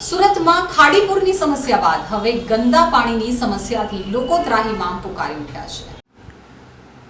સુરતમાં ખાડીપુરની સમસ્યા બાદ હવે ગંદા પાણીની સમસ્યાથી લોકો ત્રાહીમામ પુકારી ઉઠ્યા છે.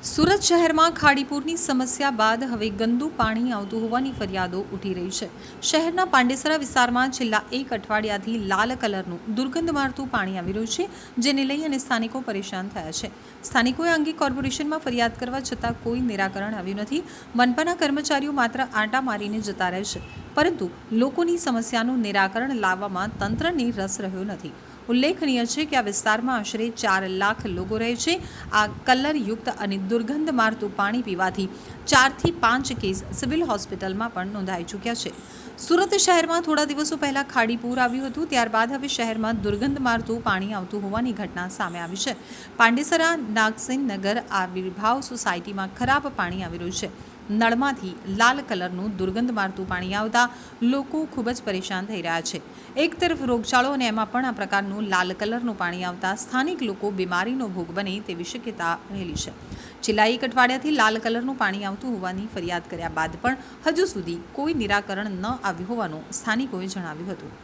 સુરત શહેરમાં ખાડીપુરની સમસ્યા બાદ હવે ગંદુ પાણી આવતું હોવાની ફરિયાદો ઉઠી રહી છે. શહેરના પાંડેસરા વિસ્તારમાં છેલ્લા એક અઠવાડિયાથી લાલ કલરનું દુર્ગંધ મારતું પાણી આવી રહ્યું છે, જેને લઈ અને સ્થાનિકો પરેશાન થયા છે. સ્થાનિકોએ અંગે કોર્પોરેશનમાં ફરિયાદ કરવા છતાં કોઈ નિરાકરણ આવ્યું નથી. મનપાના કર્મચારીઓ માત્ર આંટા મારીને જતા રહે છે, પરંતુ લોકોની સમસ્યાનું નિરાકરણ લાવવામાં તંત્રને રસ રહ્યો નથી. ઉલ્લેખનીય છે કે આ વિસ્તારમાં આશરે ચાર લાખ લોકો રહે છે. આ કલરયુક્ત અને દુર્ગંધ મારતું પાણી પીવાથી ચારથી પાંચ કેસ સિવિલ હોસ્પિટલમાં પણ નોંધાઈ ચૂક્યા છે. સુરત શહેરમાં થોડા દિવસો પહેલા ખાડીપુર આવ્યું હતું, ત્યારબાદ હવે શહેરમાં દુર્ગંધ મારતું પાણી આવતું હોવાની ઘટના સામે આવી છે. પાંડેસરા નાગસેન નગર આવિર્ભાવ સોસાયટીમાં ખરાબ પાણી આવી રહ્યું છે. નળમાંથી લાલ કલરનું દુર્ગંધ મારતું પાણી આવતા લોકો ખૂબ જ પરેશાન થઈ રહ્યા છે. એક તરફ રોગચાળો અને એમાં પણ આ પ્રકારનું લાલ કલરનું પાણી આવતા સ્થાનિક લોકો બીમારીનો ભોગ બને તેવી શક્યતા રહેલી છે. છેલ્લા એક અઠવાડિયાથી લાલ કલરનું પાણી આવતું હોવાની ફરિયાદ કર્યા બાદ પણ હજુ સુધી કોઈ નિરાકરણ ન આવ્યું હોવાનું સ્થાનિકોએ જણાવ્યું હતું.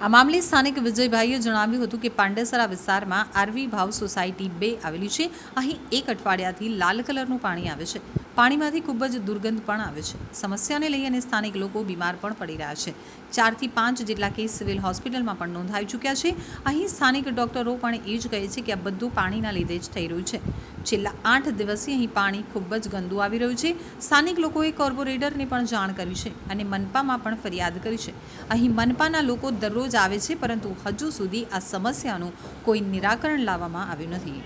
આ મામલે સ્થાનિક વિજયભાઈએ જણાવ્યું હતું કે પાંડેસરા વિસ્તારમાં આરવી ભાવ સોસાયટી બે આવેલી છે. અહીં એક અઠવાડિયાથી લાલ કલરનું પાણી આવે છે. પાણીમાંથી ખૂબ જ દુર્ગંધ પણ આવે છે. સમસ્યાને લઈ અને સ્થાનિક લોકો બીમાર પણ પડી રહ્યા છે. ચારથી પાંચ જેટલા કેસ સિવિલ હોસ્પિટલમાં પણ નોંધાઈ ચૂક્યા છે. અહીં સ્થાનિક ડોક્ટરો પણ એ જ કહે છે કે આ બધું પાણીના લીધે જ થઈ રહ્યું છે. છેલ્લા આઠ દિવસથી અહીં પાણી ખૂબ જ ગંદુ આવી રહ્યું છે. સ્થાનિક લોકોએ કોર્પોરેટરને પણ જાણ કરી છે અને મનપામાં પણ ફરિયાદ કરી છે. અહીં મનપાના લોકો દરરોજ આવે છે, પરંતુ હજુ સુધી આ સમસ્યાનું કોઈ નિરાકરણ લાવવામાં આવ્યું નથી.